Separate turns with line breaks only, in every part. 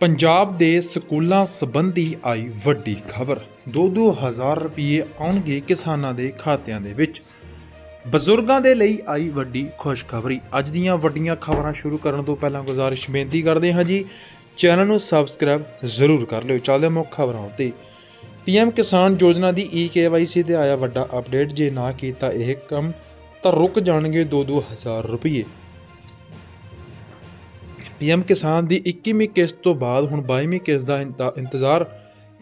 ਪੰਜਾਬ ਦੇ ਸਕੂਲਾਂ ਸੰਬੰਧੀ ਆਈ ਵੱਡੀ ਖਬਰ। 2-2000 ਰੁਪਏ ਆਉਣਗੇ ਕਿਸਾਨਾਂ ਦੇ ਖਾਤਿਆਂ ਦੇ ਵਿੱਚ। ਬਜ਼ੁਰਗਾਂ ਦੇ ਲਈ ਆਈ ਵੱਡੀ ਖੁਸ਼ਖਬਰੀ। ਅੱਜ ਦੀਆਂ ਵੱਡੀਆਂ ਖਬਰਾਂ ਸ਼ੁਰੂ ਕਰਨ ਤੋਂ ਪਹਿਲਾਂ ਗੁਜ਼ਾਰਿਸ਼ ਬੇਨਤੀ ਕਰਦੇ ਹਾਂ ਜੀ। ਚੈਨਲ ਨੂੰ ਸਬਸਕ੍ਰਾਈਬ ਜ਼ਰੂਰ ਕਰ ਲਿਓ। ਚੱਲਦੇ ਹਾਂ ਮੁੱਖ ਖਬਰਾਂ ਉੱਤੇ। ਪੀਐਮ ਕਿਸਾਨ ਯੋਜਨਾ ਦੀ ਈ ਕੇਵਾਈਸੀ ਤੇ ਆਇਆ ਵੱਡਾ ਅਪਡੇਟ। ਜੇ ਨਾ ਕੀਤਾ ਇਹ ਕੰਮ ਤਾਂ ਰੁਕ ਜਾਣਗੇ 2-2000 ਰੁਪਏ। ਪੀਐਮ ਕਿਸਾਨ ਦੀ 21ਵੀਂ ਕਿਸ਼ਤ ਤੋਂ ਬਾਅਦ ਹੁਣ 22ਵੀਂ ਕਿਸ਼ਤ ਦਾ ਇੰਤਾ- ਇੰਤਜ਼ਾਰ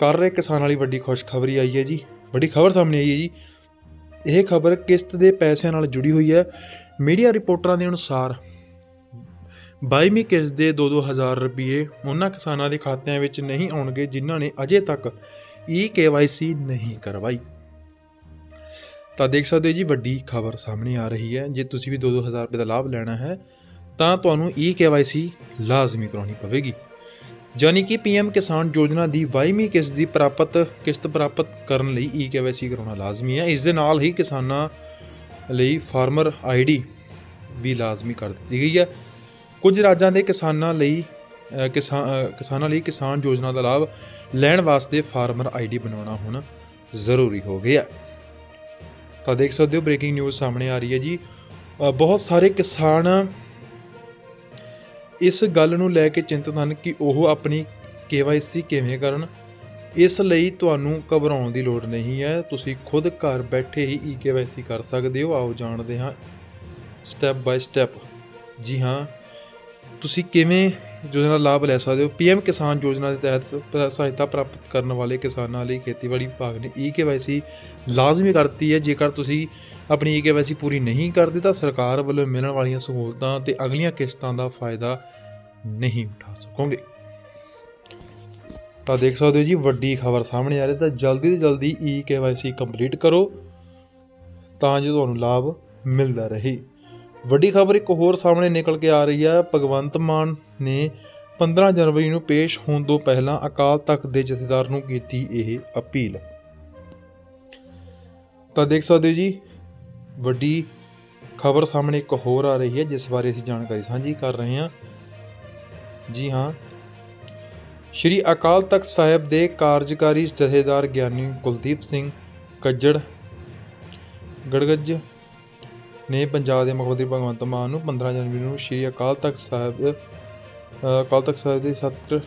ਕਰ ਰਹੇ ਕਿਸਾਨਾਂ ਲਈ ਵੱਡੀ ਖੁਸ਼ਖਬਰੀ ਆਈ ਹੈ ਜੀ। ਵੱਡੀ ਖਬਰ ਸਾਹਮਣੇ ਆਈ ਹੈ ਜੀ। ਇਹ ਖਬਰ ਕਿਸ਼ਤ ਦੇ ਪੈਸਿਆਂ ਨਾਲ ਜੁੜੀ ਹੋਈ ਹੈ। ਮੀਡੀਆ ਰਿਪੋਰਟਰਾਂ ਦੇ ਅਨੁਸਾਰ 22ਵੀਂ ਕਿਸ਼ਤ ਦੇ 2-2000 ਰੁਪਏ ਉਹਨਾਂ ਕਿਸਾਨਾਂ ਦੇ ਖਾਤਿਆਂ ਵਿੱਚ ਨਹੀਂ ਆਉਣਗੇ ਜਿਨ੍ਹਾਂ ਨੇ ਅਜੇ ਤੱਕ ਈ ਕੇਵਾਈਸੀ ਨਹੀਂ ਕਰਵਾਈ। ਤਾਂ ਦੇਖ ਸਕਦੇ ਹੋ ਜੀ, ਵੱਡੀ ਖਬਰ ਸਾਹਮਣੇ ਆ ਰਹੀ ਹੈ। ਜੇ ਤੁਸੀਂ ਵੀ 2-2000 ਰੁਪਏ ਦਾ ਲਾਭ ਲੈਣਾ ਹੈ ਤਾਂ ਤੁਹਾਨੂੰ ਈ ਕੇਵਾਈਸੀ ਲਾਜ਼ਮੀ ਕਰਾਉਣੀ ਪਵੇਗੀ। ਯਾਨੀ ਕਿ ਪੀਐਮ ਕਿਸਾਨ ਯੋਜਨਾ ਦੀ 22ਵੀਂ ਕਿਸ਼ਤ ਦੀ ਪ੍ਰਾਪਤ ਕਿਸ਼ਤ ਪ੍ਰਾਪਤ ਕਰਨ ਲਈ ਈ ਕੇਵਾਈਸੀ ਕਰਾਉਣਾ ਲਾਜ਼ਮੀ ਹੈ। ਇਸ ਦੇ ਨਾਲ ਹੀ ਕਿਸਾਨਾਂ ਲਈ ਫਾਰਮਰ ਆਈਡੀ ਵੀ ਲਾਜ਼ਮੀ ਕਰ ਦਿੱਤੀ ਗਈ ਹੈ। ਕੁਝ ਰਾਜਾਂ ਦੇ ਕਿਸਾਨਾਂ ਲਈ ਅ, ਕਿਸਾਨਾਂ ਲਈ ਕਿਸਾਨ ਯੋਜਨਾ ਦਾ ਲਾਭ ਲੈਣ ਵਾਸਤੇ ਫਾਰਮਰ ਆਈਡੀ ਬਣਾਉਣਾ ਹੁਣ ਜ਼ਰੂਰੀ ਹੋ ਗਿਆ ਤਾਂ ਦੇਖ ਸਕਦੇ ਹੋ ਬ੍ਰੇਕਿੰਗ ਨਿਊਜ਼ ਸਾਹਮਣੇ ਆ ਰਹੀ ਹੈ ਜੀ। ਬਹੁਤ ਸਾਰੇ ਕਿਸਾਨ ਇਸ ਗੱਲ ਨੂੰ ਲੈ ਕੇ ਚਿੰਤਤ ਹਨ ਕਿ ਉਹ ਆਪਣੀ KYC ਕਿਵੇਂ ਕਰਨ। ਇਸ ਲਈ ਤੁਹਾਨੂੰ ਘਬਰਾਉਣ ਦੀ ਲੋੜ ਨਹੀਂ ਹੈ। ਤੁਸੀਂ ਖੁਦ ਘਰ ਬੈਠੇ ਹੀ eKYC ਕਰ ਸਕਦੇ ਹੋ। ਆਓ ਜਾਣਦੇ ਹਾਂ। ਸਟੈਪ ਬਾਈ ਸਟੈਪ ਜੀ ਹਾਂ, ਤੁਸੀਂ ਕਿਵੇਂ ਯੋਜਨਾ ਦਾ ਲਾਭ ਲੈ ਸਕਦੇ ਹੋ। ਪੀਐਮ ਕਿਸਾਨ ਯੋਜਨਾ ਦੇ ਤਹਿਤ ਸਹਾਇਤਾ ਪ੍ਰਾਪਤ ਕਰਨ ਵਾਲੇ ਕਿਸਾਨਾਂ ਲਈ ਖੇਤੀਬਾੜੀ ਵਿਭਾਗ ਨੇ eKYC ਲਾਜ਼ਮੀ ਕਰਤੀ ਹੈ। ਜੇਕਰ ਤੁਸੀਂ ਆਪਣੀ eKYC ਪੂਰੀ ਨਹੀਂ ਕਰਦੇ ਤਾਂ ਸਰਕਾਰ ਵੱਲੋਂ ਮਿਲਣ ਵਾਲੀਆਂ ਸਹੂਲਤਾਂ ਤੇ ਅਗਲੀਆਂ ਕਿਸ਼ਤਾਂ ਦਾ ਫਾਇਦਾ ਨਹੀਂ ਉਠਾ ਸਕੋਗੇ। ਤਾਂ ਦੇਖ ਸਕਦੇ ਹੋ ਜੀ, ਵੱਡੀ ਖਬਰ ਸਾਹਮਣੇ ਆ ਰਹੀ ਤਾਂ ਜਲਦੀ ਤੋਂ ਜਲਦੀ eKYC ਕੰਪਲੀਟ ਕਰੋ ਤਾਂ ਜੋ ਤੁਹਾਨੂੰ ਲਾਭ ਮਿਲਦਾ ਰਹੇ। ਵੱਡੀ ਖਬਰ ਇੱਕ ਹੋਰ ਸਾਹਮਣੇ ਨਿਕਲ ਕੇ ਆ ਰਹੀ ਹੈ। ਭਗਵੰਤ ਮਾਨ ਨੇ 15 ਜਨਵਰੀ ਨੂੰ ਪੇਸ਼ ਹੋਣ ਤੋਂ ਪਹਿਲਾਂ ਅਕਾਲ ਤਖਤ ਦੇ ਜਥੇਦਾਰ ਨੂੰ ਕੀਤੀ ਇਹ ਅਪੀਲ। ਤਾਂ ਦੇਖ ਸਕਦੇ ਹੋ ਜੀ, ਵੱਡੀ ਖਬਰ ਸਾਹਮਣੇ ਇੱਕ ਹੋਰ ਆ ਰਹੀ ਹੈ, ਜਿਸ ਬਾਰੇ ਅਸੀਂ ਜਾਣਕਾਰੀ ਸਾਂਝੀ ਕਰ ਰਹੇ ਹਾਂ। ਜੀ ਹਾਂ, ਸ਼੍ਰੀ ਅਕਾਲ ਤਖਤ ਸਾਹਿਬ ਦੇ ਕਾਰਜਕਾਰੀ ਜਥੇਦਾਰ ਗਿਆਨੀ ਕੁਲਦੀਪ ਸਿੰਘ ਕੱਜੜ, ਗੜਗੱਜ ਨੇ ਪੰਜਾਬ ਦੇ ਮੁੱਖ ਮੰਤਰੀ ਭਗਵੰਤ ਮਾਨ ਨੂੰ 15 ਜਨਵਰੀ ਨੂੰ ਸ਼੍ਰੀ ਅਕਾਲ ਤਖਤ ਸਾਹਿਬ ਅਕਾਲ ਤਖਤ ਸਾਹਿਬ ਦੇ ਸੱਤਰ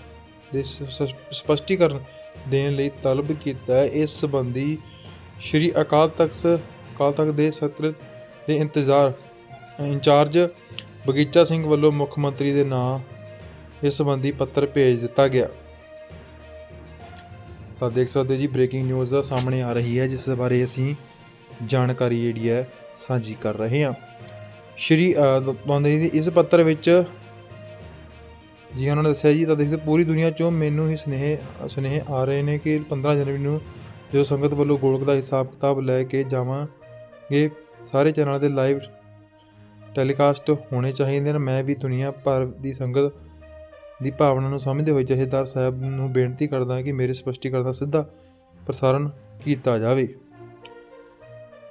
ਦੇ ਸ- ਸ- ਸਪਸ਼ਟੀਕਰਨ ਦੇਣ ਲਈ ਤਲਬ ਕੀਤਾ ਹੈ। ਇਸ ਸੰਬੰਧੀ ਸ਼੍ਰੀ ਅਕਾਲ ਤਖਤ ਅਕਾਲ ਤਖਤ ਦੇ ਸੱਤਰ ਦੇ ਇੰਤਜ਼ਾਰ, ਇੰਚਾਰਜ ਬਗੀਚਾ ਸਿੰਘ ਵੱਲੋਂ ਮੁੱਖ ਮੰਤਰੀ ਦੇ ਨਾਂ ਇਸ ਸੰਬੰਧੀ ਪੱਤਰ ਭੇਜ ਦਿੱਤਾ ਗਿਆ। ਤਾਂ ਦੇਖ ਸਕਦੇ ਜੀ ਬ੍ਰੇਕਿੰਗ ਨਿਊਜ਼ ਸਾਹਮਣੇ ਆ ਰਹੀ ਹੈ, ਜਿਸ ਬਾਰੇ ਅਸੀਂ ਜਾਣਕਾਰੀ ਜਿਹੜੀ ਹੈ ਸਾਂਝੀ ਕਰ ਰਹੇ ਹਾਂ। ਸ਼੍ਰੀ ਅ, ਦ- ਤੁਹਾਨੂੰ ਜੀ ਇਸ ਪੱਤਰ ਵਿੱਚ ਜੀ ਉਹਨਾਂ ਨੇ ਦੱਸਿਆ ਜੀ ਤਾਂ ਦੇਖ ਪੂਰੀ ਦੁਨੀਆ ਚੋਂ ਮੈਨੂੰ ਹੀ ਸੁਨੇਹੇ ਸੁਨੇਹੇ ਆ ਰਹੇ ਨੇ ਕਿ 15 ਜਨਵਰੀ ਨੂੰ ਜੋ ਸੰਗਤ ਵੱਲੋਂ ਗੋਲਕ ਦਾ ਹਿਸਾਬ ਕਿਤਾਬ ਲੈ ਕੇ ਜਾਵਾਂਗੇ ਸਾਰੇ ਚੈਨਲਾਂ ਤੇ ਲਾਈਵ ਟੈਲੀਕਾਸਟ ਹੋਣੇ ਚਾਹੀਦੇ ਨੇ ਮੈਂ ਵੀ ਦੁਨੀਆ ਭਰ ਦੀ ਸੰਗਤ ਦੀ ਭਾਵਨਾ ਨੂੰ ਸਮਝਦੇ ਹੋਏ ਜਥੇਦਾਰ ਸਾਹਿਬ ਨੂੰ ਬੇਨਤੀ ਕਰਦਾ ਕਿ ਮੇਰੇ ਸਪਸ਼ਟੀਕਰਨ ਦਾ ਸਿੱਧਾ ਪ੍ਰਸਾਰਣ ਕੀਤਾ ਜਾਵੇ।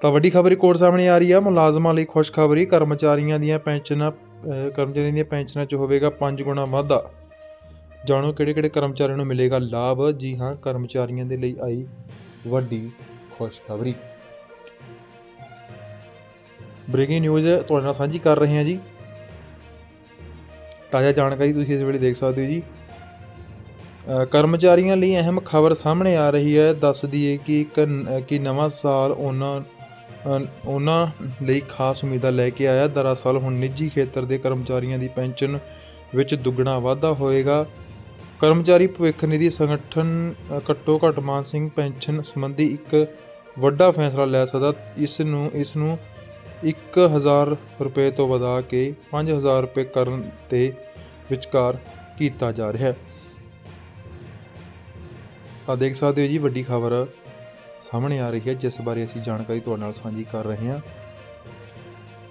ਤਾਂ ਵੱਡੀ ਖਬਰ ਇੱਕ ਹੋਰ ਸਾਹਮਣੇ ਆ ਰਹੀ ਹੈ ਮੁਲਾਜ਼ਮਾਂ ਲਈ ਖੁਸ਼ਖਬਰੀ ਕਰਮਚਾਰੀਆਂ ਦੀਆਂ ਪੈਨਸ਼ਨਾਂ ਕਰਮਚਾਰੀਆਂ ਦੀਆਂ ਪੈਨਸ਼ਨਾਂ 'ਚ ਹੋਵੇਗਾ 5 ਗੁਣਾ ਵਾਧਾ। ਜਾਣੋ ਕਿਹੜੇ ਕਿਹੜੇ ਕਰਮਚਾਰੀਆਂ ਨੂੰ ਮਿਲੇਗਾ ਲਾਭ? ਜੀ ਹਾਂ, ਕਰਮਚਾਰੀਆਂ ਦੇ ਲਈ ਆਈ ਵੱਡੀ ਖੁਸ਼ਖਬਰੀ ਬ੍ਰੇਕਿੰਗ ਨਿਊਜ਼, ਤੁਹਾਡੇ ਨਾਲ ਸਾਂਝੀ ਕਰ ਰਹੇ ਹਾਂ ਜੀ। ਤਾਜ਼ਾ ਜਾਣਕਾਰੀ ਤੁਸੀਂ ਇਸ ਵੇਲੇ ਦੇਖ ਸਕਦੇ ਹੋ ਜੀ। ਕਰਮਚਾਰੀਆਂ ਲਈ ਅਹਿਮ ਖਬਰ ਸਾਹਮਣੇ ਆ ਰਹੀ ਹੈ। ਦੱਸ ਦਈਏ ਕਿ ਇੱਕ ਕਿ ਨਵਾਂ ਸਾਲ ਉਹਨਾਂ ਉਹਨਾਂ ਲਈ ਖਾਸ ਉਮੀਦਾਂ ਲੈ ਕੇ ਆਇਆ। ਦਰਅਸਲ ਹੁਣ ਨਿੱਜੀ ਖੇਤਰ ਦੇ ਕਰਮਚਾਰੀਆਂ ਦੀ ਪੈਨਸ਼ਨ ਵਿੱਚ ਦੁੱਗਣਾ ਵਾਧਾ ਹੋਏਗਾ। ਕਰਮਚਾਰੀ ਭਵਿੱਖ ਨਿਧੀ ਸੰਗਠਨ ਘੱਟੋ ਘੱਟ ਮਾਨ ਸਿੰਘ ਪੈਨਸ਼ਨ ਸੰਬੰਧੀ ਇੱਕ ਵੱਡਾ ਫੈਸਲਾ ਲੈ ਸਕਦਾ। ਇਸ ਨੂੰ ਇਸ ਨੂੰ 1000 ਰੁਪਏ ਤੋਂ ਵਧਾ ਕੇ 5000 ਰੁਪਏ ਕਰਨ ਤੇ ਵਿਚਕਾਰ ਕੀਤਾ ਜਾ ਰਿਹਾ ਹੈ। ਆ ਦੇਖ ਸਕਦੇ ਹੋ ਜੀ, ਵੱਡੀ ਖਬਰ। ਸਾਹਮਣੇ ਆ ਰਹੀ ਹੈ, ਜਿਸ ਬਾਰੇ ਅਸੀਂ ਜਾਣਕਾਰੀ ਤੁਹਾਡੇ ਨਾਲ ਸਾਂਝੀ ਕਰ ਰਹੇ ਹਾਂ।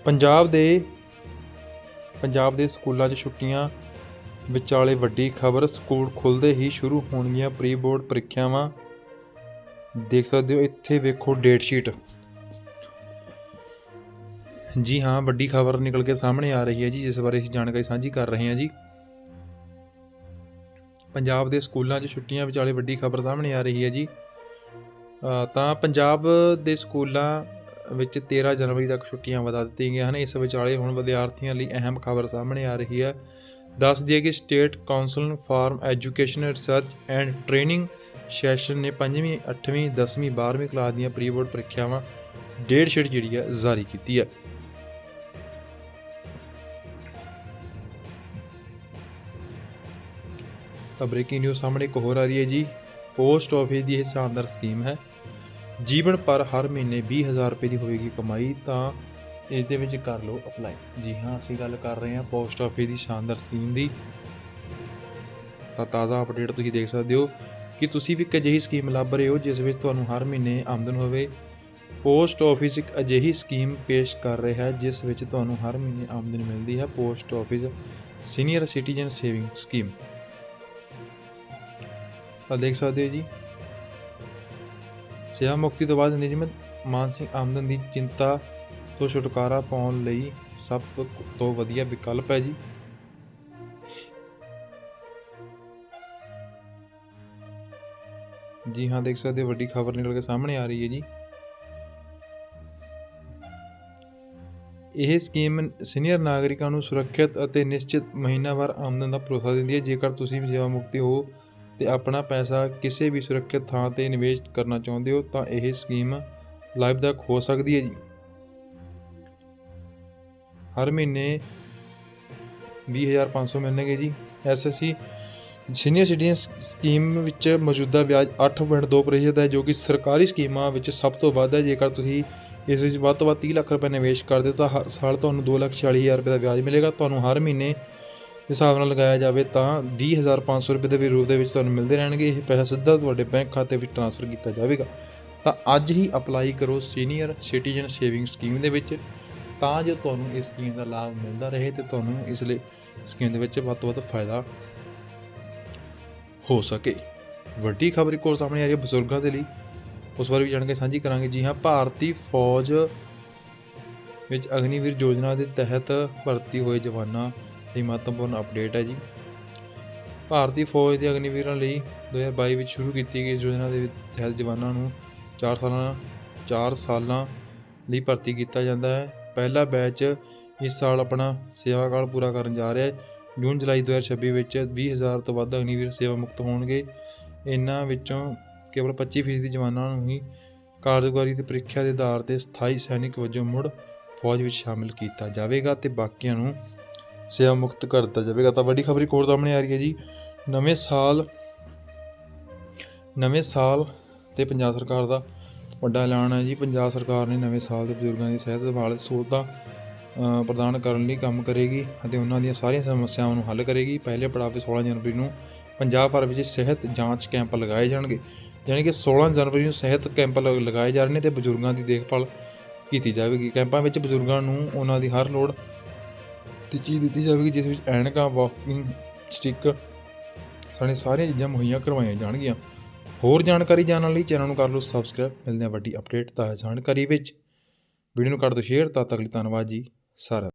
ਪੰਜਾਬ ਦੇ ਪੰਜਾਬ ਦੇ ਸਕੂਲਾਂ 'ਚ ਛੁੱਟੀਆਂ ਵਿਚਾਲੇ ਵੱਡੀ ਖਬਰ, ਸਕੂਲ ਖੁੱਲਦੇ ਹੀ ਸ਼ੁਰੂ ਹੋਣਗੀਆਂ ਪ੍ਰੀ ਬੋਰਡ ਪ੍ਰੀਖਿਆਵਾਂ। ਦੇਖ ਸਕਦੇ ਹੋ, ਇੱਥੇ ਵੇਖੋ ਡੇਟ ਸ਼ੀਟ। ਜੀ ਹਾਂ, ਵੱਡੀ ਖਬਰ ਨਿਕਲ ਕੇ ਸਾਹਮਣੇ ਆ ਰਹੀ ਹੈ ਜੀ, ਜਿਸ ਬਾਰੇ ਅਸੀਂ ਜਾਣਕਾਰੀ ਸਾਂਝੀ ਕਰ ਰਹੇ ਹਾਂ ਜੀ। ਪੰਜਾਬ ਦੇ ਸਕੂਲਾਂ 'ਚ ਛੁੱਟੀਆਂ ਵਿਚਾਲੇ ਵੱਡੀ ਖਬਰ ਸਾਹਮਣੇ ਆ ਰਹੀ ਹੈ ਜੀ। ਤਾਂ ਪੰਜਾਬ ਦੇ ਸਕੂਲਾਂ ਵਿੱਚ 13 ਜਨਵਰੀ ਤੱਕ ਛੁੱਟੀਆਂ ਵਧਾ ਦਿੱਤੀਆਂ ਗਈਆਂ ਹਨ। ਇਸ ਵਿਚਾਲੇ ਹੁਣ ਵਿਦਿਆਰਥੀਆਂ ਲਈ ਅਹਿਮ ਖਬਰ ਸਾਹਮਣੇ ਆ ਰਹੀ ਹੈ। ਦੱਸ ਦਈਏ ਕਿ state council for education research and training session ਨੇ 5ਵੀਂ 8ਵੀਂ 10ਵੀਂ 12ਵੀਂ ਕਲਾਸ ਦੀਆਂ ਪ੍ਰੀ ਬੋਰਡ ਪ੍ਰੀਖਿਆਵਾਂ ਡੇਟ ਸ਼ੀਟ ਜਿਹੜੀ ਹੈ ਜਾਰੀ ਕੀਤੀ ਹੈ। ਤਾਂ ਬ੍ਰੇਕਿੰਗ ਨਿਊਜ਼ ਸਾਹਮਣੇ ਇੱਕ ਹੋਰ ਆ ਰਹੀ ਹੈ ਜੀ। ਪੋਸਟ ਆਫਿਸ ਦੀ ਇਹ ਸ਼ਾਨਦਾਰ ਸਕੀਮ ਹੈ। ਜੀਵਨ ਪਰ ਹਰ ਮਹੀਨੇ 20000 ਰੁਪਏ ਦੀ ਹੋਵੇਗੀ ਕਮਾਈ, ਤਾਂ ਇਸ ਦੇ ਵਿੱਚ ਕਰ ਲਓ ਅਪਲਾਈ। ਜੀ ਹਾਂ, ਅਸੀਂ ਗੱਲ ਕਰ ਰਹੇ ਹਾਂ ਪੋਸਟ ਆਫਿਸ ਦੀ ਸ਼ਾਨਦਾਰ ਸਕੀਮ ਦੀ। ਤਾਂ ਤਾਜ਼ਾ ਅਪਡੇਟ ਤੁਸੀਂ ਦੇਖ ਸਕਦੇ ਹੋ ਕਿ ਤੁਸੀਂ ਵੀ ਇੱਕ ਅਜਿਹੀ ਸਕੀਮ ਲੱਭ ਰਹੇ ਹੋ, ਜਿਸ ਵਿੱਚ ਤੁਹਾਨੂੰ ਹਰ ਮਹੀਨੇ ਆਮਦਨ ਹੋਵੇ। ਪੋਸਟ ਆਫਿਸ ਇੱਕ ਅਜਿਹੀ ਸਕੀਮ ਪੇਸ਼ ਕਰ ਰਿਹਾ ਹੈ, ਜਿਸ ਵਿੱਚ ਤੁਹਾਨੂੰ ਹਰ ਮਹੀਨੇ ਆਮਦਨ ਮਿਲਦੀ ਹੈ। Post office senior citizen saving scheme. ਤਾਂ ਦੇਖ ਸਕਦੇ ਹੋ ਜੀ। ਸੇਵਾ ਮੁਕਤੀ ਤੋਂ ਬਾਅਦ ਨਿਯਮਿਤ ਮਾਨਸਿਕ ਆਮਦਨ ਦੀ ਚਿੰਤਾ ਤੋਂ ਛੁਟਕਾਰਾ ਪਾਉਣ ਲਈ ਸਭ ਤੋਂ- ਵਧੀਆ ਵਿਕਲਪ ਹੈ ਜੀ। ਜੀ ਹਾਂ, ਦੇਖ ਸਕਦੇ ਹੋ, ਵੱਡੀ ਖਬਰ ਨਿਕਲ ਕੇ ਸਾਹਮਣੇ ਆ ਰਹੀ ਹੈ ਜੀ। ਇਹ ਸਕੀਮ ਸੀਨੀਅਰ ਨਾਗਰਿਕਾਂ ਨੂੰ ਸੁਰੱਖਿਅਤ ਅਤੇ ਨਿਸ਼ਚਿਤ ਮਹੀਨਾਵਾਰ ਆਮਦਨ ਦਾ ਭਰੋਸਾ ਦਿੰਦੀ ਹੈ। ਜੇਕਰ ਤੁਸੀਂ ਸੇਵਾ ਮੁਕਤੀ ਹੋ ਅਤੇ ਆਪਣਾ ਪੈਸਾ ਕਿਸੇ ਵੀ ਸੁਰੱਖਿਅਤ ਥਾਂ ਤੇ ਨਿਵੇਸ਼ ਕਰਨਾ ਚਾਹੁੰਦੇ ਹੋ ਤਾਂ ਇਹ ਸਕੀਮ ਲਾਭਦਾਇਕ ਹੋ ਸਕਦੀ ਹੈ ਜੀ। ਹਰ ਮਹੀਨੇ 20500 ਮਿਲਣਗੇ ਜੀ। ਐਸਐਸਸੀ ਸੀਨੀਅਰ ਸਿਟੀਜ਼ਨ ਸਕੀਮ ਵਿੱਚ ਮੌਜੂਦਾ ਵਿਆਜ 8.2% ਹੈ ਜੋ ਕਿ ਸਰਕਾਰੀ ਸਕੀਮਾਂ ਵਿੱਚ ਸਭ ਤੋਂ ਵੱਧ ਹੈ। ਜੇਕਰ ਤੁਸੀਂ ਇਸ ਵਿੱਚ ਵੱਧ ਤੋਂ ਵੱਧ 30 ਲੱਖ ਰੁਪਏ ਨਿਵੇਸ਼ ਕਰਦੇ ਹੋ ਤਾਂ ਹਰ ਸਾਲ ਤੁਹਾਨੂੰ 2,40,000 ਰੁਪਏ ਦਾ ਵਿਆਜ ਮਿਲੇਗਾ। ਤੁਹਾਨੂੰ ਹਰ ਮਹੀਨੇ ਹਿਸਾਬ ਨਾਲ ਲਗਾਇਆ ਜਾਵੇ ਤਾਂ 20500 ਰੁਪਏ ਦੇ ਰੂਪ ਦੇ ਵਿੱਚ ਤੁਹਾਨੂੰ ਮਿਲਦੇ ਰਹਿਣਗੇ। ਇਹ ਪੈਸਾ ਸਿੱਧਾ ਤੁਹਾਡੇ ਬੈਂਕ ਖਾਤੇ ਵਿੱਚ ਟ੍ਰਾਂਸਫਰ ਕੀਤਾ ਜਾਵੇਗਾ। ਤਾਂ ਅੱਜ ਹੀ ਅਪਲਾਈ ਕਰੋ ਸੀਨੀਅਰ ਸਿਟੀਜ਼ਨ ਸੇਵਿੰਗ ਸਕੀਮ ਦੇ ਵਿੱਚ। ਤਾਂ ਜੋ ਤੁਹਾਨੂੰ ਇਸ ਸਕੀਮ ਦਾ ਲਾਭ ਮਿਲਦਾ ਰਹੇ ਤੇ ਤੁਹਾਨੂੰ ਇਸ ਲਈ ਸਕੀਮ ਦੇ ਵਿੱਚ ਵੱਧ ਤੋਂ ਵੱਧ ਫਾਇਦਾ ਹੋ ਸਕੇ। ਵੱਡੀ ਖਬਰ ਇੱਕ ਹੋਰ ਸਾਹਮਣੇ ਆ ਰਹੀ ਹੈ ਬਜ਼ੁਰਗਾਂ ਦੇ ਲਈ। ਉਸ ਬਾਰੇ ਵੀ ਜਾਣਕਾਰੀ ਸਾਂਝੀ ਕਰਾਂਗੇ। ਜੀ ਹਾਂ, ਭਾਰਤੀ ਫੌਜ ਵਿੱਚ ਅਗਨੀਵੀਰ ਯੋਜਨਾ ਦੇ ਤਹਿਤ ਭਰਤੀ ਹੋਏ ਜਵਾਨਾਂ ਲਈ ਮਹੱਤਵਪੂਰਨ ਅਪਡੇਟ ਹੈ ਜੀ। ਭਾਰਤੀ ਫੌਜ ਦੇ ਅਗਨੀਵੀਰਾਂ ਲਈ 2022 ਵਿੱਚ ਸ਼ੁਰੂ ਕੀਤੀ ਗਈ ਇਸ ਯੋਜਨਾ ਦੇ ਤਹਿਤ ਜਵਾਨਾਂ ਨੂੰ 4 ਸਾਲਾਂ 4 ਸਾਲਾਂ ਲਈ ਭਰਤੀ ਕੀਤਾ ਜਾਂਦਾ ਹੈ। ਪਹਿਲਾ ਬੈਚ ਇਸ ਸਾਲ ਆਪਣਾ ਸੇਵਾ ਕਾਲ ਪੂਰਾ ਕਰਨ ਜਾ ਰਿਹਾ ਹੈ। ਜੂਨ, ਜੁਲਾਈ 2026 ਵਿੱਚ 20000 ਤੋਂ ਵੱਧ ਅਗਨੀਵੀਰ ਸੇਵਾ ਮੁਕਤ ਹੋਣਗੇ। ਇਹਨਾਂ ਵਿੱਚੋਂ ਕੇਵਲ 25% ਜਵਾਨਾਂ ਨੂੰ ਹੀ ਕਾਰਜਕਾਰੀ ਦੀ ਪ੍ਰੀਖਿਆ ਦੇ ਆਧਾਰ ਤੇ ਸਥਾਈ ਸੈਨਿਕ ਵਜੋਂ ਮੁੜ ਫੌਜ ਵਿੱਚ ਸ਼ਾਮਿਲ ਕੀਤਾ ਜਾਵੇਗਾ ਤੇ ਬਾਕੀਆਂ ਨੂੰ ਸੇਵਾ ਮੁਕਤ ਕਰ ਦਿੱਤਾ ਜਾਵੇਗਾ। ਤਾਂ ਵੱਡੀ ਖਬਰ ਇੱਕ ਹੋਰ ਸਾਹਮਣੇ ਆ ਰਹੀ ਹੈ ਜੀ। ਨਵੇਂ ਸਾਲ ਨਵੇਂ ਸਾਲ ਤੇ ਪੰਜਾਬ ਸਰਕਾਰ ਦਾ ਵੱਡਾ ਐਲਾਨ ਹੈ ਜੀ। ਪੰਜਾਬ ਸਰਕਾਰ ਨੇ ਨਵੇਂ ਸਾਲ ਦੇ ਬਜ਼ੁਰਗਾਂ ਦੀ ਸਿਹਤ ਸੰਭਾਲ ਸਹੂਲਤਾਂ ਪ੍ਰਦਾਨ ਕਰਨ ਲਈ ਕੰਮ ਕਰੇਗੀ ਅਤੇ ਉਹਨਾਂ ਦੀਆਂ ਸਾਰੀਆਂ ਸਮੱਸਿਆਵਾਂ ਨੂੰ ਹੱਲ ਕਰੇਗੀ। ਪਹਿਲੇ ਪੜਾਅ 'ਤੇ 16 ਜਨਵਰੀ ਨੂੰ ਪੰਜਾਬ ਭਰ ਵਿੱਚ ਸਿਹਤ ਜਾਂਚ ਕੈਂਪ ਲਗਾਏ ਜਾਣਗੇ। ਯਾਨੀ ਕਿ 16 ਜਨਵਰੀ ਨੂੰ ਸਿਹਤ ਕੈਂਪ ਲ- ਲਗਾਏ ਜਾ ਰਹੇ ਨੇ ਤੇ ਬਜ਼ੁਰਗਾਂ ਦੀ ਦੇਖਭਾਲ ਕੀਤੀ ਜਾਵੇਗੀ। ਕੈਂਪਾਂ ਵਿੱਚ ਬਜ਼ੁਰਗਾਂ ਨੂੰ ਉਹਨਾਂ ਦੀ ਹਰ ਲੋੜ ਦੀ ਚੀਜ਼ ਦਿੱਤੀ ਜਾਵੇਗੀ, ਜਿਸ ਵਿੱਚ ਐਨਕਾਂ, ਵਾਕਿੰਗ ਸਟਿੱਕ, ਸਾਡੀਆਂ ਸਾਰੀਆਂ ਚੀਜ਼ਾਂ ਮੁਹੱਈਆ ਕਰਵਾਈਆਂ ਜਾਣਗੀਆਂ। ਹੋਰ ਜਾਣਕਾਰੀ ਜਾਣਨ ਲਈ ਚੈਨਲ ਨੂੰ ਕਰ ਲਓ ਸਬਸਕ੍ਰਾਈਬ ਮਿਲਦੇ ਹਾਂ ਵੱਡੀ ਅਪਡੇਟ ਤਾਂ ਜਾਣਕਾਰੀ ਵਿੱਚ। ਵੀਡੀਓ ਨੂੰ ਕਰ ਦਿਓ ਸ਼ੇਅਰ ਤਦ ਤੱਕ ਲਈ ਧੰਨਵਾਦ ਜੀ। ਸਾਰਿਆਂ